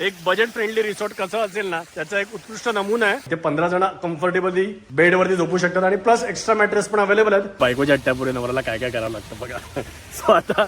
एक budget friendly resort कसं असेल ना त्याचा एक उत्कृष्ट नमुना आहे. ते पंधरा जण कम्फर्टेबली बेड वरती झोपू शकतात आणि प्लस एक्स्ट्रा मॅट्रेस पण अवेलेबल आहेत. बायकोच्या अट्ट्यापुढे नवऱ्याला काय काय करावं लागतं बघा. सो आता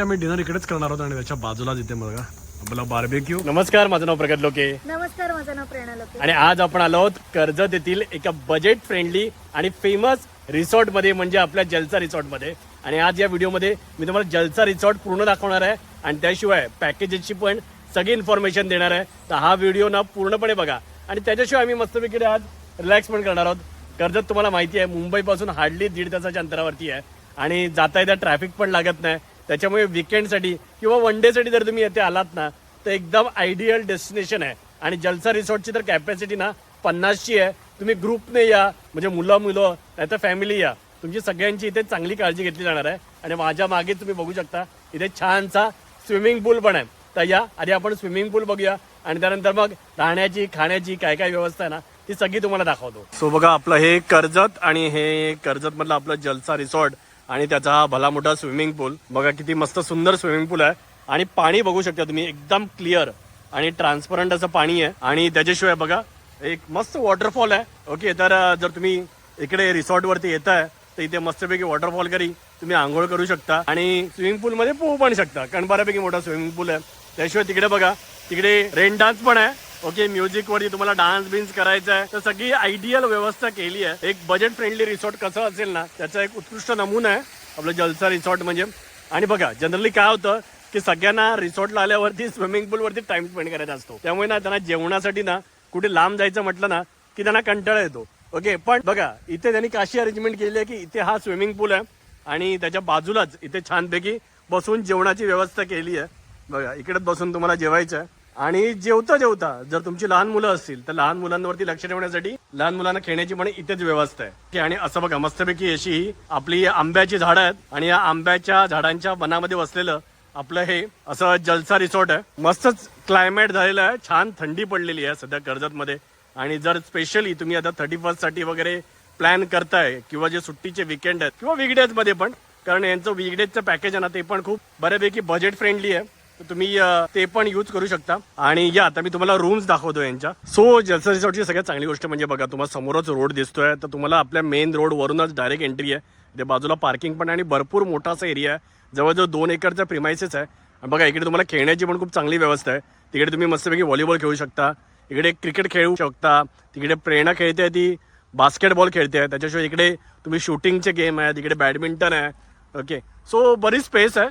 आम्ही डिनर इकडेच करणार आहोत आणि त्याच्या बाजूलाच इथे बघा आपला बार्बेक्यू नमस्कार माझं नाव प्रगत लोके. नमस्कार माझं नाव प्रेरणा लोके. आणि आज आपण आलो आहोत कर्जत येथील एका बजेट फ्रेंडली आणि फेमस रिसॉर्टमध्ये म्हणजे आपल्या जलसा रिसॉर्टमध्ये. आणि आज या व्हिडिओमध्ये मी तुम्हाला जलसा रिसॉर्ट पूर्ण दाखवणार आहे. आणि त्याशिवाय पॅकेजेसची पण सगळी इन्फॉर्मेशन देणार आहे. तर हा व्हिडिओ ना पूर्णपणे बघा. आणि त्याच्याशिवाय आम्ही मस्तपैकी आज रिलॅक्स पण करणार आहोत. कर्जत तुम्हाला माहिती आहे मुंबईपासून हार्डली दीड तासाच्या अंतरावरती आहे. आणि जाता येता ट्रॅफिक पण लागत नाही. त्याच्यामुळे विकेंडसाठी किंवा वन डेसाठी जर तुम्ही येथे आलात ना तर एकदम आयडियल डेस्टिनेशन आहे. आणि जलसा रिसॉर्टची तर कॅपॅसिटी ना पन्नासची आहे. तुम्ही ग्रुपने या म्हणजे मुलं मुलं नाही तर फॅमिली या. तुमची सगळ्यांची इथे चांगली काळजी घेतली जाणार आहे. आणि माझ्या मागे तुम्ही बघू शकता इथे छानसा स्विमिंग पूल पण आहे. तर या. आधी आपण स्विमिंग पूल बघूया आणि त्यानंतर मग राहण्याची खाण्याची काय काय व्यवस्था आहे ना ती सगळी तुम्हाला दाखवतो. सो बघा आपलं हे कर्जत आणि हे कर्जत मधलं आपलं जलसा रिसॉर्ट आणि त्याचा हा भला मोठा स्विमिंग पूल. बघा किती मस्त सुंदर स्विमिंग पूल आहे. आणि पाणी बघू शकता तुम्ही एकदम क्लिअर आणि ट्रान्सपरंट असं पाणी आहे. आणि त्याच्याशिवाय बघा एक मस्त वॉटरफॉल आहे. ओके तर जर तुम्ही इकडे रिसॉर्ट वरती येत आहे तर इथे मस्तपैकी वॉटरफॉल करी. तुम्ही आंघोळ करू शकता आणि स्विमिंग पूल मध्ये पोहू पण शकता. कारण बऱ्यापैकी मोठा स्विमिंग पूल आहे. त्याशिवाय तिकडे बघा तिकडे रेन डान्स पण आहे. ओके म्युझिक वरती तुम्हाला डान्स बिन्स करायचा आहे. तर सगळी आयडियल व्यवस्था केली आहे. एक बजेट फ्रेंडली रिसॉर्ट कसं असेल ना त्याचा एक उत्कृष्ट नमुना आहे. आपलं जलसा रिसॉर्ट म्हणजे. आणि बघा जनरली काय होतं की सगळ्यांना रिसॉर्टला आल्यावरती स्विमिंग पूल वरती टाइम स्पेंड करायचा असतो. त्यामुळे ना त्यांना जेवणासाठी ना कुठे लांब जायचं म्हटलं ना की त्यांना कंटाळा येतो. ओके पण बघा इथे त्यांनी काशी अरेंजमेंट केली आहे की इथे हा स्विमिंग पूल आहे. आणि त्याच्या बाजूलाच इथे छानपैकी बसून जेवणाची व्यवस्था केली आहे. बघा इकडेच बसून तुम्हाला जेवायचं आहे. आणि जेवता जेवता जर तुमची लहान मुलं असतील तर लहान मुलांवरती लक्ष ठेवण्यासाठी लहान मुलांना खेळण्याची पण इथेच व्यवस्था आहे. की आणि असं बघा मस्तपैकी अशी ही आपली आंब्याची झाडं आहेत. आणि या आंब्याच्या झाडांच्या वनामध्ये वसलेलं आपलं हे असं जलसा रिसॉर्ट आहे. मस्तच क्लायमेट झालेलं आहे. छान थंडी पडलेली आहे सध्या कर्जतमध्ये. आणि जर स्पेशली तुम्ही आता थर्टी फर्स्टसाठी वगैरे प्लॅन करताय किंवा जे सुट्टीचे विकेंड आहेत किंवा weekdays मध्ये पण कारण यांचं वीकडेजचं पॅकेज आहे ना ते पण खूप बऱ्यापैकी बजेट फ्रेंडली आहे. तर तुम्ही ते पण यूज करू शकता. आणि या आता मी तुम्हाला रूम्स दाखवतो यांच्या. सो जलसा रिसॉर्टची सगळ्यात चांगली गोष्ट म्हणजे बघा तुम्हाला समोरच रोड दिसतोय तर तुम्हाला आपल्या मेन रोड वरूनच डायरेक्ट एंट्री आहे. ते बाजूला पार्किंग पण आणि भरपूर मोठा असा एरिया आहे. जवळजवळ दोन एकरचा प्रिमायसेस आहे. बघा इकडे तुम्हाला खेळण्याची पण खूप चांगली व्यवस्था आहे. तिकडे तुम्ही मस्तपैकी व्हॉलीबॉल खेळू शकता. इकडे क्रिकेट खेळू शकता. तिकडे प्रेरणा खेळते ती. बास्केटबॉल खेळते. त्याच्याशिवाय इकडे तुम्ही शूटिंगचे गेम आहे तिकडे बॅडमिंटन आहे. ओके सो बरीच स्पेस आहे.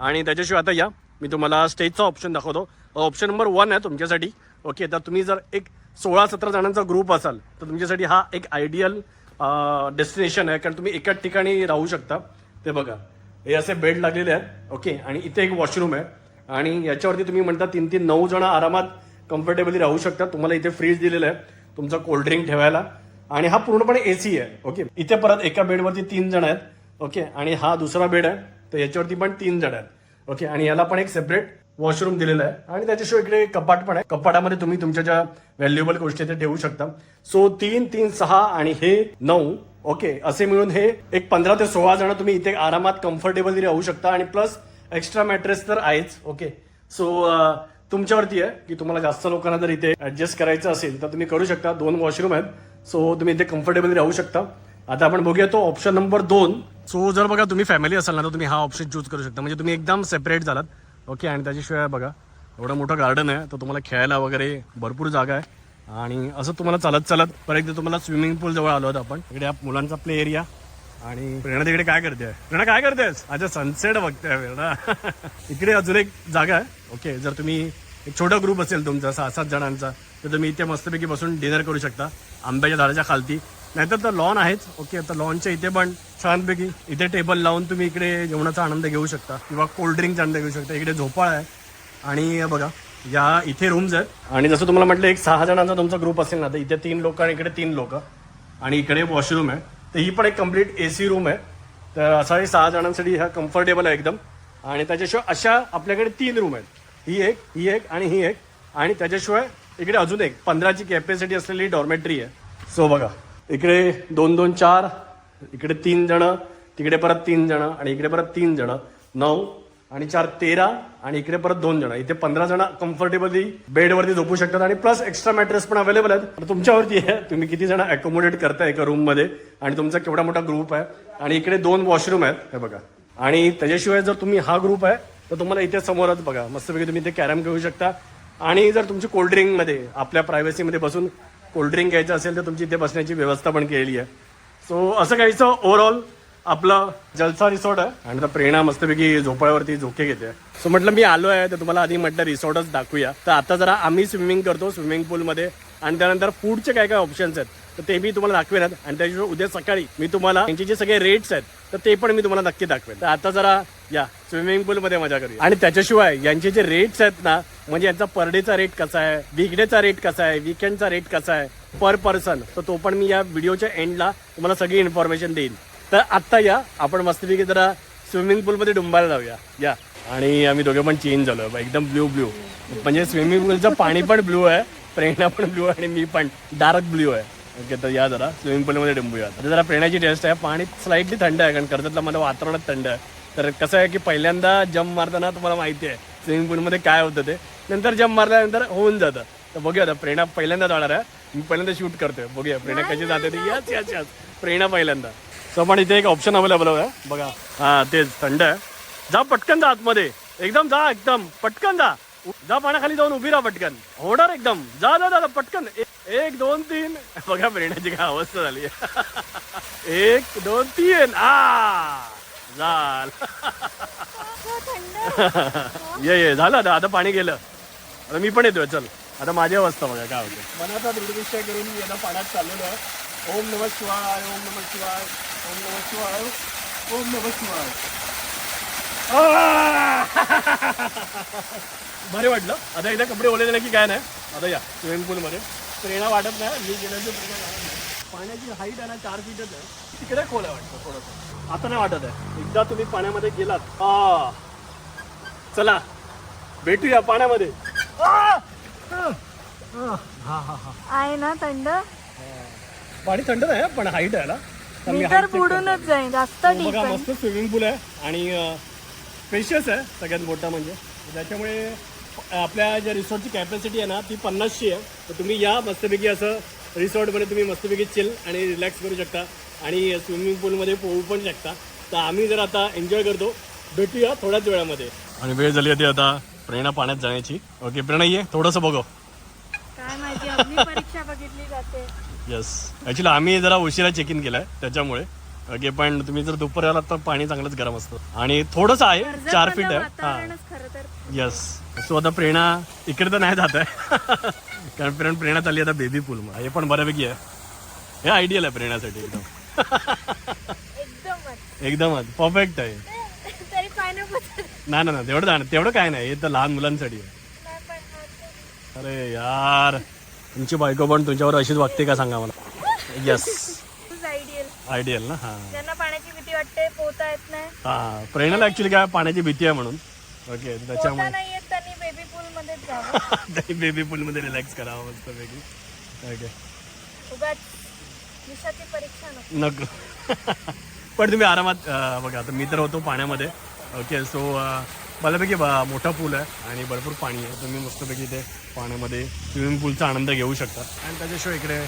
आणि त्याच्याशिवाय आता या. मी तुम्हाला स्टेजचा ऑप्शन दाखवतो. ऑप्शन नंबर वन आहे तुमच्यासाठी. ओके तर तुम्ही जर एक सोळा सतरा जणांचा ग्रुप असाल तर तुमच्यासाठी हा एक आयडियल डेस्टिनेशन आहे. कारण तुम्ही एकाच ठिकाणी राहू शकता. ते बघा. हे असे बेड लागलेले आहेत. ओके आणि इथे एक वॉशरूम आहे. आणि याच्यावरती तुम्ही म्हणता तीन तीन नऊ जण आरामात कम्फर्टेबली राहू शकता. तुम्हाला इथे फ्रीज दिलेलं आहे. तुमचा कोल्ड्रिंक ठेवायला. आणि हा पूर्णपणे एसी आहे. ओके इथे परत एका बेडवरती तीन जण आहेत. ओके आणि हा दुसरा बेड आहे. तर याच्यावरती पण तीन जण आहेत. ओके आणि याला पण एक सेपरेट वॉशरूम दिलेलं आहे. आणि त्याच्याशिवाय इकडे कपाट पण आहे. कपाटामध्ये तुम्ही तुमच्या ज्या व्हॅल्युएबल गोष्टी ते ठेवू शकता. सो तीन तीन सहा आणि हे नऊ. ओके असे मिळून हे एक पंधरा ते सोळा जण तुम्ही इथे आरामात कम्फर्टेबली राहू शकता. आणि प्लस एक्स्ट्रा मॅट्रेस तर आहेच. ओके सो तुमच्यावरती आहे की तुम्हाला जास्त लोकांना जर इथे ऍडजस्ट करायचं असेल तर तुम्ही करू शकता. दोन वॉशरूम आहेत. सो तुम्ही इथे कम्फर्टेबली राहू शकता. आता आपण बघूया तो ऑप्शन नंबर दोन. सो जर बघा तुम्ही फॅमिली असाल ना तर तुम्ही हा ऑप्शन चूज करू शकता. म्हणजे तुम्ही एकदम सेपरेट झालात. ओके आणि त्याच्याशिवाय बघा एवढं मोठं गार्डन आहे तर तुम्हाला खेळायला वगैरे भरपूर जागा आहे. आणि असं तुम्हाला चालत चालत परत एकदा तुम्हाला स्विमिंग पूल जवळ आलो आहोत आपण. इकडे मुलांचा प्ले एरिया आणि प्रेरणा तिकडे काय करते? प्रेरणा काय करतेस? अच्छा सनसेट बघते प्रेरणा इकडे अजून एक जागा आहे. ओके जर तुम्ही एक छोटा ग्रुप असेल तुमचा सहा सात जणांचा तर तुम्ही इथे मस्तपैकी बसून डिनर करू शकता. आंब्याच्या झाडाच्या खालती. नाहीतर तर लॉन आहेच ओके तर लॉनच्या इथे पण छानपैकी इथे टेबल लावून तुम्ही इकडे जेवणाचा आनंद घेऊ शकता. किंवा कोल्ड ड्रिंकचा आनंद घेऊ शकता. इकडे झोपाळ आहे. आणि बघा या इथे रूम्स आहेत. आणि जसं तुम्हाला म्हटलं एक सहा जणांचा तुमचा ग्रुप असेल ना तर इथे तीन लोक आणि इकडे तीन लोक. आणि इकडे वॉशरूम आहे. तर ही पण एक कंप्लीट ए सी रूम आहे. तर असाही सहा जणांसाठी हा कम्फर्टेबल आहे एकदम. आणि त्याच्याशिवाय अशा आपल्याकडे तीन रूम आहेत. ही एक ही एक आणि ही एक. आणि त्याच्याशिवाय इकडे अजून एक पंधराची कॅपॅसिटी असलेली डॉर्मेटरी आहे. सो बघा. इकडे दोन दोन चार इकडे तीन जण तिकडे परत तीन जण आणि इकडे परत तीन जण नऊ आणि चार तेरा आणि इकडे परत दोन जण. इथे पंधरा जण कम्फर्टेबली बेडवरती झोपू शकतात आणि प्लस एक्स्ट्रा मॅट्रेस पण अवेलेबल आहेत. तर तुमच्यावरती आहे. तुम्ही किती जण अकोमोडेट करताय एका रूममध्ये आणि तुमचा केवढा मोठा ग्रुप आहे. आणि इकडे दोन वॉशरूम आहेत हे बघा. आणि त्याच्याशिवाय जर तुम्ही हा ग्रुप आहे तर तुम्हाला इथे समोरच बघा. मस्तपैकी तुम्ही इथे कॅरम खेळू शकता. आणि जर तुमची कोल्ड्रिंकमध्ये आपल्या प्रायव्हसीमध्ये बसून कोल्ड्रिंक घ्यायचं असेल तर तुमची इथे बसण्याची व्यवस्था पण केलेली आहे. सो असं काहीचं ओव्हरऑल आपलं जलसा रिसॉर्ट आहे आणि आता प्रेरणा मस्तपैकी झोपाळ्यावरती झोके घेते. सो म्हटलं मी आलो आहे तर तुम्हाला आधी म्हटलं रिसॉर्टच दाखवूया. तर आता जरा आम्ही स्विमिंग करतो स्विमिंग पूलमध्ये आणि त्यानंतर फूडचे काय काय ऑप्शन्स आहेत? तर ते मी तुम्हाला दाखवेन. आणि त्याशिवाय उद्या सकाळी मी तुम्हाला त्यांचे जे सगळे रेट्स आहेत तर ते पण मी तुम्हाला नक्की दाखवेन. तर आता जरा या स्विमिंग पूलमध्ये मजा करूया. आणि त्याच्याशिवाय यांचे जे रेट्स आहेत ना म्हणजे यांचा पर डेचा रेट कसा आहे वीकडेचा रेट कसा आहे विकेंडचा रेट कसा आहे पर पर्सन तर तो पण मी या व्हिडिओच्या एंडला तुम्हाला सगळी इन्फॉर्मेशन देईन. तर आत्ता या आपण मस्तपैकी जरा स्विमिंग पूलमध्ये डुंबायला जाऊया. या. आणि आम्ही दोघे पण चेंज झालो. एकदम ब्ल्यू ब्ल्यू म्हणजे स्विमिंग पूलचं पाणी पण ब्ल्यू आहे प्रेरणा पण ब्ल्यू आहे आणि मी पण. डार्क ब्ल्यू आहे. ओके तर या जरा. स्विमिंग पूलमध्ये डुंबूया आता. जरा प्रेरणाची टेस्ट आहे. पाणी स्लाइटली थंड आहे कारण कर्जतला मला वातावरणात थंड आहे. तर कसं आहे की पहिल्यांदा जम्प मारताना तुम्हाला माहिती आहे स्विमिंग पूलमध्ये काय होतं ते. नंतर जम्प मारल्यानंतर होऊन जातं. तर बघूया आता प्रेरणा पहिल्यांदा जाणार आहे. मी पहिल्यांदा शूट करतोय. बघूया प्रेरणा कशी जाते ती. याच याच याच प्रेरणा पहिल्यांदा. सो पण इथे एक ऑप्शन अवेलेबल आहे. बघा. हा तेच थंड आहे. जा पटकन जा आतमध्ये. एकदम जा एकदम. पटकन जा. जा पाण्याखाली जाऊन उभी राहा पटकन. होणार एकदम. जा जा जा पटकन. एक दोन तीन. बघा प्रेरणाची काय अवस्था झाली. एक दोन तीन. आ! झाल. ये ये झालं आता. आता पाणी गेलं. आता मी पण येतोय. चल. आता माझी अवस्था बघा काय होतं मनाचा दृढनिश्चय करून मी आता पाण्यात चाललेलो आहे. ओम नम शिवाय ओम नम शिवाय ओम नम शिवाय ओम नम शिवाय. बरे वाटलं. आता एकदा कपडे ओले की काय नाही? आता या. स्विमिंग पूलमध्ये. प्रेरणा वाटत नाही मी गेल्याची प्रेरणा वाटत नाही. पाण्याची हाईट आहे ना चार फीटच आहे. तिकडे खोल आहे वाटतं थोडंसं. आता नाही वाटत आहे. एकदा तुम्ही पाण्यामध्ये गेलात हा चला भेटूया पाण्यामध्ये. आह! ना थंड? पाणी थंड आहे पण हाईट आहे ना. तर मी तर check करतो. बुडूनच जाईन जास्त हो, डीप बघा आहे. मस्त स्विमिंग पूल आहे आणि स्पेशियस आहे सगळ्यात मोठा म्हणजे. त्याच्यामुळे आपल्या ज्या रिसॉर्टची कॅपॅसिटी आहे ना ती पन्नासची आहे. तर तुम्ही या मस्तपैकी असं रिसॉर्टमध्ये तुम्ही मस्तपैकी चिल आणि रिलॅक्स करू शकता. आणि स्विमिंग पूलमध्ये पोहू पण शकता. तर आम्ही जर आता एन्जॉय करतो. भेटूया थोड्याच वेळामध्ये. आणि वेळ झाली होती आता प्रेरणा पाण्यात जाण्याची. ओके प्रेरणा ये थोडंसं बघू. काय माहिती आपली परीक्षा बघितली जाते. येस ॲक्च्युली आम्ही जरा उशिरा चेक इन केलाय त्याच्यामुळे. ओके पण तुम्ही जर दुपारी आलात तर पाणी चांगलंच गरम असतं. आणि थोडंसं आहे चार फीट आहे. हा. येस सो आता प्रेरणा इकडे तर नाही जात आहे. कारण प्रेरणा प्रेरणा चालली आता बेबी पूल हे पण बऱ्यापैकी आहे. हे आयडियल आहे प्रेरणासाठी एकदम. एकदमच. परफेक्ट आहे. नाही ना तेवढं जाणं तेवढं काय नाही. हे तर लहान मुलांसाठी आहे. अरे यार. तुमची बायको पण तुमच्यावर अशीच वागते का सांगा मला? येस आयडियल आयडियल ना? हां. ज्यांना पाण्याची भीती वाटते पोहता येत नाही. हा. प्रेरणाला ऍक्च्युली काय? पाण्याची भीती आहे म्हणून. ओके त्याच्यामुळे नाही येत त्यांनी बेबी पूल मध्येच जावं बेबी पूल मध्ये रिलॅक्स करावं मस्त पैकी ओके उगाच निशाची परीक्षा नको. पण तुम्ही आरामात अं, बघा आता मी तर होतो पाण्यामध्ये. ओके सो बऱ्यापैकी बा- मोठा पूल आहे आणि भरपूर पाणी आहे. तुम्ही मस्तपैकी इथे पाण्यामध्ये स्विमिंग पूलचा आनंद घेऊ शकता. आणि त्याच्याशिवाय इकडे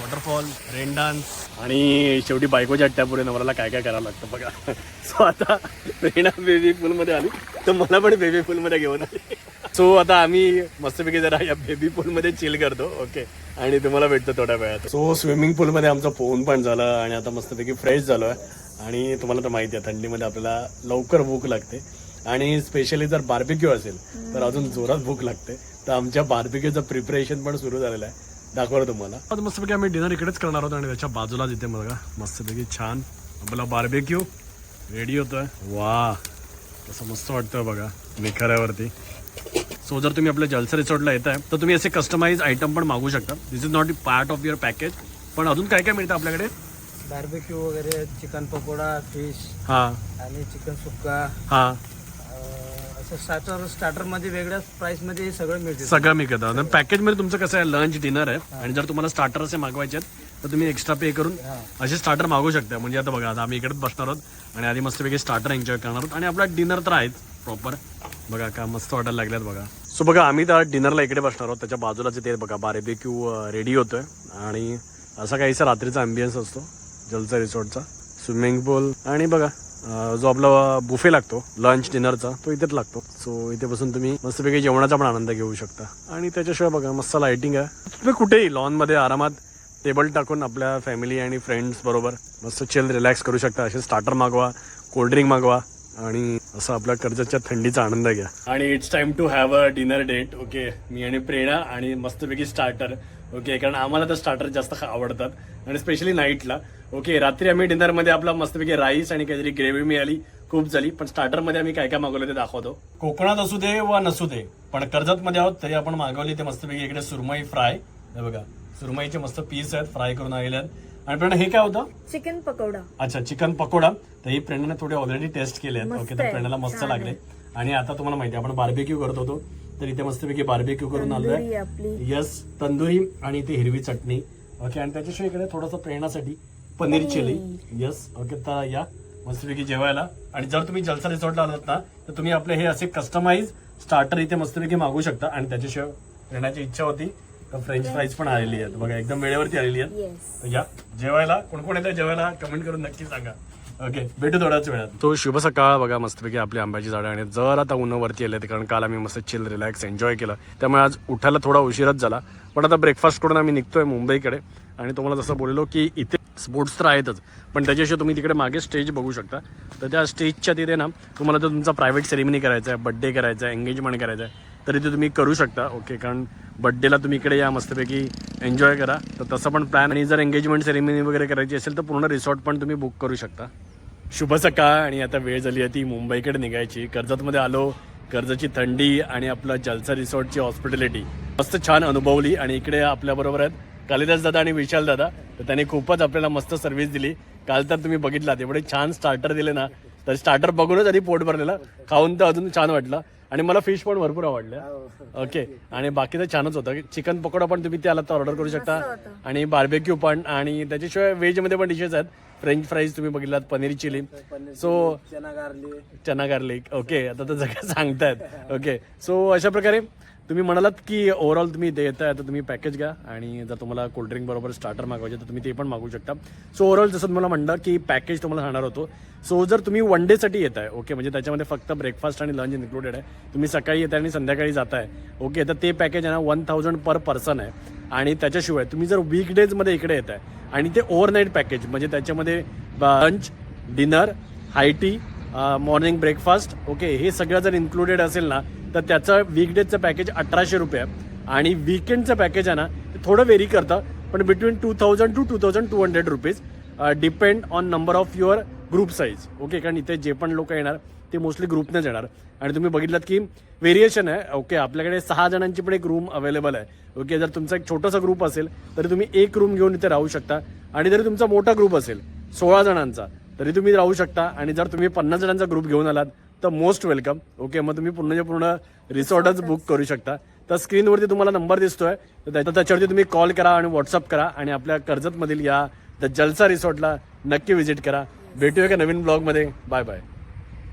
वॉटरफॉल रेन डान्स आणि शेवटी बायकोच्या अट्ट्यापुढे नवऱ्याला काय काय करावं लागतं बघा. सो आता प्रेरणा बेबी पूलमध्ये आली. तर मला पण बेबी पूलमध्ये घेऊन आली. सो आता आम्ही मस्तपैकी जरा या बेबी पूलमध्ये चिल करतो ओके आणि तुम्हाला भेटतो थोड्या वेळात. सो स्विमिंग पूलमध्ये आमचं पोहून पण झालं आणि आता मस्तपैकी फ्रेश झालो आहे आणि तुम्हाला तर माहिती आहे थंडीमध्ये आपल्याला लवकर भूक लागते. आणि स्पेशली जर बार्बिक्यू असेल तर अजून जोरात भूक लागते. तर आमच्या बार्बिक्यूचं प्रिपरेशन पण सुरू झालेलं आहे. दाखवलं तुम्हाला. आता मस्तपैकी आम्ही डिनर इकडेच करणार आहोत आणि त्याच्या बाजूलाच इथे बघा मस्तपैकी छान आपला बार्बिक्यू रेडी होतोय. वा कसं मस्त वाटतं बघा निखाऱ्यावरती. सो जर तुम्ही आपल्या जलसा रिसॉर्टला येत आहे तर तुम्ही असे कस्टमाइज आयटम पण मागू शकता. This is not part of your package पण अजून काय काय मिळतं आपल्याकडे? बार्बेक्यू वगैरे चिकन पकोडा फिश हां. आणि चिकन सुक्का. हां. असं स्टार्टर स्टार्टरमध्ये वेगळ्याच प्राईसमध्ये सगळं मिळते. सगळं मी करतो पॅकेजमध्ये तुमचं कसं आहे लंच डिनर आहे. आणि जर तुम्हाला स्टार्टर असे मागवायचे आहेत तर तुम्ही एक्स्ट्रा पे करून असे स्टार्टर मागवू शकता. म्हणजे आता बघा आता आम्ही इकडेच बसणार आहोत आणि आधी मस्तपैकी स्टार्टर एन्जॉय करणार आहोत. आणि आपला डिनर तर आहेच. प्रॉपर बघा का मस्त वाटायला लागल्यात बघा. सो बघा आम्ही तर डिनरला इकडे बसणार आहोत. त्याच्या बाजूलाच ते बघा बारेबेक्यू रेडी होतोय. आणि असा काहीसा रात्रीचा अँबियन्स असतो जलचा रिसॉर्टचा. स्विमिंग पूल आणि बघा जो आपला बुफे लागतो लंच डिनरचा तो इथेच लागतो. सो इथे बसून तुम्ही मस्तपैकी जेवणाचा पण आनंद घेऊ शकता. आणि त्याच्याशिवाय बघा मस्त लाइटिंग आहे. तुम्ही कुठेही लॉनमध्ये आरामात टेबल टाकून आपल्या फॅमिली आणि फ्रेंड्स बरोबर मस्त चिल रिलॅक्स करू शकता. असे स्टार्टर मागवा कोल्ड्रिंक मागवा आणि असं आपल्या कर्जतच्या थंडीचा आनंद घ्या. आणि it's time to have a dinner date okay मी आणि प्रेरणा आणि मस्तपैकी स्टार्टर ओके कारण आम्हाला तर स्टार्टर जास्त आवडतात. आणि स्पेशली नाईटला ओके रात्री आम्ही डिनरमध्ये आपला मस्तपैकी राईस आणि काहीतरी ग्रेव्ही मिळाली खूप झाली. पण स्टार्टरमध्ये आम्ही काय काय मागवलं ते दाखवतो. कोकणात असू दे वा नसू दे पण कर्जतमध्ये आहोत तरी आपण मागवली ते मस्तपैकी इकडे सुरमई फ्राय हे बघा सुरमईचे मस्त पीस आहेत फ्राय करून आलेले आहेत. आणि प्रेरणा हे काय होतं? चिकन पकोडा. अच्छा चिकन पकोडा. तर ही प्रेरणाने थोडे ऑलरेडी टेस्ट केले आहेत. ओके तर. प्रेरणाला मस्त लागले. आणि आता तुम्हाला माहिती आपण बार्बेक्यू करत होतो. तर इथे मस्तपैकी बार्बेक्यू करून आलोय यस तंदुरी आणि इथे हिरवी चटणी. ओके आणि त्याच्याशिवाय इकडे थोडंसं प्रेरणासाठी पनीर चिली यस ओके तर या मस्तपैकी जेवायला. आणि जर तुम्ही जलसा रिसॉर्टला आलात ना तर तुम्ही आपले हे असे कस्टमाइज स्टार्टर इथे मस्तपैकी मागू शकता. आणि त्याच्याशिवाय प्रेरणाची इच्छा होती. तर फ्रेंच फ्राईज पण आलेली आहेत. बघा एकदम वेळेवरती आलेली आहेत. या जेवायला कोण कोण येतं जेवायला कमेंट करून नक्की सांगा. ओके भेटू थोड्याच वेळात. तो शुभ सकाळ बघा मस्तपैकी आपली आंब्याची झाडं आणि जर आता उन्हावरती आले कारण काल आम्ही मस्त चिल रिलॅक्स एन्जॉय केलं. त्यामुळे आज उठायला थोडा उशीरच झाला. पण आता ब्रेकफास्ट करून आम्ही निघतोय मुंबईकडे. आणि तुम्हाला जसं बोललो की इथे स्पोर्ट्स तर आहेतच. पण त्याच्याशिवाय तुम्ही तिकडे मागे स्टेज बघू शकता. तर त्या स्टेजच्या तिथे ना तुम्हाला जर तुमचा प्रायव्हेट सेरेमनी करायचा आहे बड्डे करायचा आहे एंगेजमेंट करायचं आहे. तरी ते तुम्ही करू शकता. ओके कारण बड्डेला तुम्ही इकडे या मस्तपैकी एन्जॉय करा. तर तसं पण प्लॅन आणि जर एंगेजमेंट सेरेमनी वगैरे करायची असेल तर पूर्ण रिसॉर्ट पण तुम्ही बुक करू शकता. शुभ सकाळ आणि आता वेळ झाली आहे ती मुंबईकडे निघायची. कर्जतमध्ये आलो. कर्जची थंडी आणि आपलं जलसा रिसॉर्टची हॉस्पिटॅलिटी मस्त छान अनुभवली आणि इकडे आपल्याबरोबर आहेत कालिदास दादा आणि विशाल दादा. तर त्यांनी खूपच आपल्याला मस्त सर्व्हिस दिली. काल तर तुम्ही बघितला एवढे छान स्टार्टर दिले ना. तर स्टार्टर बघूनच आधी पोट भरलेलं. खाऊन तर अजून छान वाटलं. आणि मला फिश पण भरपूर आवडल्या ओके आणि बाकी तर छानच होतं. चिकन पकोडा पण तुम्ही त्याला तर ऑर्डर करू शकता. आणि बार्बेक्यू पण. आणि त्याच्याशिवाय व्हेजमध्ये पण डिशेस आहेत. फ्रेंच फ्राईज तुम्ही बघितलात paneer chilli. So chana garlic chana garlic okay आता तर सगळं सांगतायत. ओके सो अशा प्रकारे तुम्ही म्हणालात की ओव्हरऑल तुम्ही इथे आहे तर तुम्ही पॅकेज घ्या. आणि जर तुम्हाला कोल्ड्रिंक बरोबर स्टार्टर मागवायचे तर तुम्ही ते पण मागू शकता. सो ओव्हरऑल जसं तुम्हाला म्हणलं की पॅकेज तुम्हाला सांगणार होतो. सो जर तुम्ही वन डेसाठी येत आहे ओके म्हणजे त्याच्यामध्ये फक्त ब्रेकफास्ट आणि लंच इन्क्लुडेड आहे. तुम्ही सकाळी येताय आणि संध्याकाळी जाताय ओके तर ते पॅकेज आहे ना वन थाउजंड पर पर्सन आहे. आणि त्याच्याशिवाय तुम्ही जर वीकडेजमध्ये इकडे येत आहे आणि ते ओव्हरनाईट पॅकेज म्हणजे त्याच्यामध्ये lunch dinner high tea morning breakfast okay हे सगळं जर इन्क्लुडेड असेल ना तर त्याचं वीकडेजचं पॅकेज अठराशे रुपये आहे. आणि विकेंडचं पॅकेज आहे ना ते थोडं व्हेरी करतं पण between two thousand two two thousand two hundred rupees depend on number of your group size okay कारण इथे जे पण लोक येणार ते मोस्टली ग्रुपनेच येणार. आणि तुम्ही बघितलात की व्हेरिएशन आहे. ओके आपल्याकडे सहा जणांची पण एक रूम अवेलेबल आहे. ओके जर तुमचा एक छोटासा ग्रुप असेल तरी तुम्ही एक रूम घेऊन इथे राहू शकता. आणि जरी तुमचा मोठा ग्रुप असेल सोळा जणांचा तरी तुम्ही राहू शकता. आणि जर तुम्ही पन्नास जणांचा ग्रुप घेऊन आलात तर मोस्ट वेलकम. ओके मग तुम्ही पूर्ण पूर्ण रिसॉर्टच बुक करू शकता. तर स्क्रीनवरती तुम्हाला नंबर दिसतोय. तर त्याच्यावरती तुम्ही कॉल करा आणि व्हॉट्सअप करा आणि आपल्या कर्जतमधील या द जलसा रिसॉर्टला नक्की व्हिजिट करा. भेटूया का नवीन ब्लॉगमध्ये. Bye bye.